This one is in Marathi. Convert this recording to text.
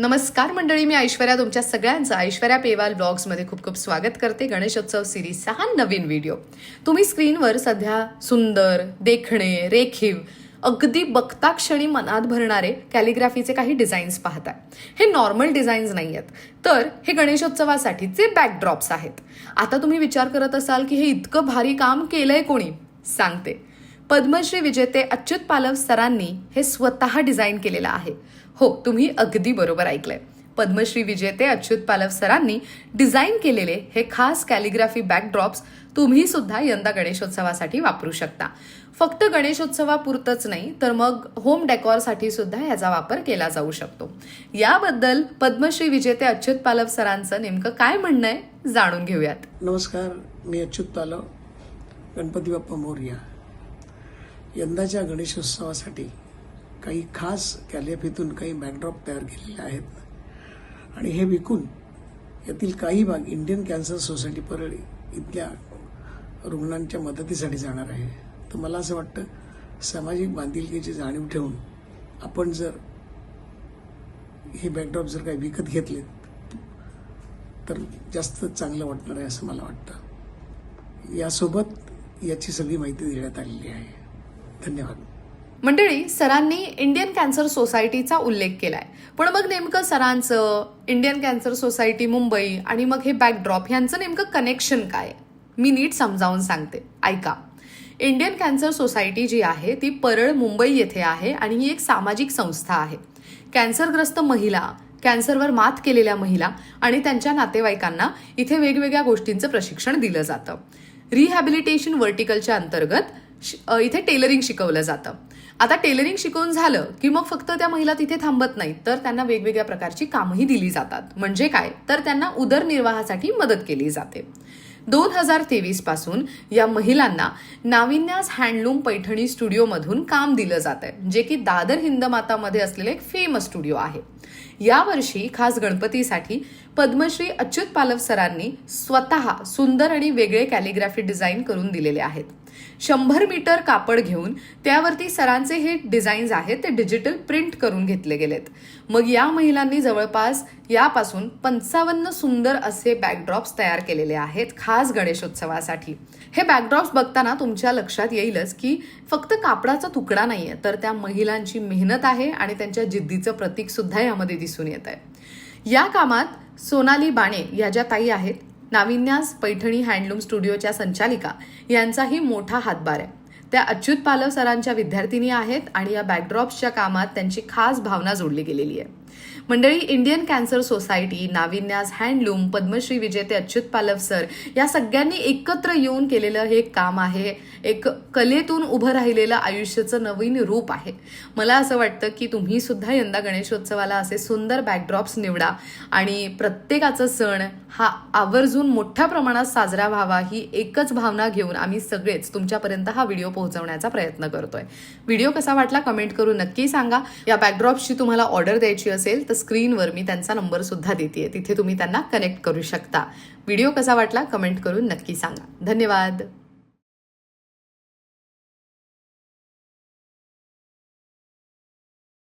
नमस्कार मंडळी मी ऐश्वर्या. तुमच्या सगळ्यांचं ऐश्वर्या पेवाल ब्लॉग्समध्ये खूप खूप स्वागत करते. गणेशोत्सव सिरीजचा हा नवीन व्हिडिओ तुम्ही स्क्रीनवर सध्या सुंदर देखणे रेखीव अगदी बघता क्षणी मनात भरणारे कॅलिग्राफीचे काही डिझाईन्स पाहताय. हे नॉर्मल डिझाईन्स नाही आहेत तर हे गणेशोत्सवासाठीचे बॅकड्रॉप्स आहेत. आता तुम्ही विचार करत असाल की हे इतकं भारी काम केलंय कोणी? सांगते. पद्मश्री विजेते अच्युत पालव सरांनी हे स्वतः डिझाईन केलेलं आहे. हो तुम्ही अगदी बरोबर ऐकलंय. पद्मश्री विजेते अच्युत पालव सरांनी डिझाईन केलेले हे खास कॅलिग्राफी बॅकड्रॉप्स तुम्ही सुद्धा यंदा गणेशोत्सवासाठी वापरू शकता. फक्त गणेशोत्सवापुरतंच नाही तर मग होम डेकॉरसाठी सुद्धा याचा वापर केला जाऊ शकतो. याबद्दल पद्मश्री विजेते अच्युत पालव सरांचं नेमकं काय म्हणणं आहे जाणून घेऊयात. नमस्कार मी अच्युत पालव गणपती बाप्पा मोर्या. यंदाच्या गणेशोत्सवासाठी काही खास कॅलेफीतून काही बॅकड्रॉप तयार केलेले आहेत. आणि हे विकून यातील काही भाग इंडियन कॅन्सर सोसायटी परळी इथल्या रुग्णांच्या मदतीसाठी जाणार आहे. तर मला असं वाटतं सामाजिक बांधिलकीची जाणीव ठेवून आपण जर हे बॅकड्रॉप जर काही विकत घेतले तर जास्त चांगलं वाटणार आहे असं मला वाटतं. यासोबत याची सगळी माहिती देण्यात आलेली आहे. धन्यवाद. मंडळी सरांनी इंडियन कॅन्सर सोसायटीचा उल्लेख केलाय. पण मग नेमकं सरांचं इंडियन कॅन्सर सोसायटी मुंबई आणि मग हे बॅकड्रॉप यांचं नेमकं कनेक्शन काय? मी नीट समजावून सांगते. ऐका. इंडियन कॅन्सर सोसायटी जी आहे ती परळ मुंबई येथे आहे आणि ही एक सामाजिक संस्था आहे. कॅन्सरग्रस्त महिला कॅन्सरवर मात केलेल्या महिला आणि त्यांच्या नातेवाईकांना इथे वेगवेगळ्या गोष्टींचं प्रशिक्षण दिलं जातं. रिहॅबिलिटेशन वर्टिकलच्या अंतर्गत इथे टेलरिंग शिकवलं जातं. आता टेलरिंग शिकवून झालं की मग फक्त त्या महिला तिथे थांबत नाहीत तर त्यांना वेगवेगळ्या प्रकारची कामही दिली जातात. म्हणजे काय? तर त्यांना उदरनिर्वाहासाठी मदत केली जाते. दोन हजार तेवीसपासून या महिलांना नाविन्यास हँडलूम पैठणी स्टुडिओमधून काम दिलं जात आहे जे की दादर हिंदमातामध्ये असलेले एक फेमस स्टुडिओ आहे. यावर्षी खास गणपतीसाठी पद्मश्री अच्युत पालव सरांनी स्वतः सुंदर आणि वेगळे कॅलिग्राफी डिझाईन करून दिलेले आहेत. शंभर मीटर कापड घेऊन त्यावरती सरांचे हे डिझाईन्स आहेत ते डिजिटल प्रिंट करून घेतले गेलेत. मग या महिलांनी जवळपास यापासून पंचावन्न सुंदर असे बॅकड्रॉप्स तयार केलेले आहेत खास गणेशोत्सवासाठी. हे बॅकड्रॉप्स बघताना तुमच्या लक्षात येईलच की फक्त कापडाचा तुकडा नाहीये तर त्या महिलांची मेहनत आहे आणि त्यांच्या जिद्दीचं प्रतीक सुद्धा या यामध्ये दिसून येत आहे. या कामात सोनाली बाणे या ज्या ताई आहेत नाविन्यास पैठणी हँडलूम स्टुडिओच्या संचालिका यांचाही मोठा हातभार आहे. त्या अच्युत पालव सरांच्या विद्यार्थिनी आहेत आणि या बॅकड्रॉप्सच्या कामात त्यांची खास भावना जोडली गेलेली आहे. मंडळी इंडियन कॅन्सर सोसायटी नाविन्यास हँडलूम पद्मश्री विजेते अच्युत पालव सर या सगळ्यांनी एकत्र येऊन केलेलं हे एक काम आहे. एक कलेतून उभं राहिलेलं आयुष्याचं नवीन रूप आहे. मला असं वाटतं की तुम्ही सुद्धा यंदा गणेशोत्सवाला असे सुंदर बॅकड्रॉप्स निवडा आणि प्रत्येकाचा सण हा आवर्जून मोठ्या प्रमाणात साजरा व्हावा ही एकच भावना घेऊन आम्ही सगळेच तुमच्यापर्यंत हा व्हिडिओ पोहोचवण्याचा प्रयत्न करतोय. व्हिडिओ कसा वाटला कमेंट करून नक्की सांगा. या बॅकड्रॉप्सची तुम्हाला ऑर्डर द्यायची असेल तर स्क्रीनवर मी त्यांचा नंबर सुद्धा देते तिथे तुम्ही त्यांना कनेक्ट करू शकता. व्हिडिओ कसा वाटला? कमेंट करून नक्की सांगा. धन्यवाद.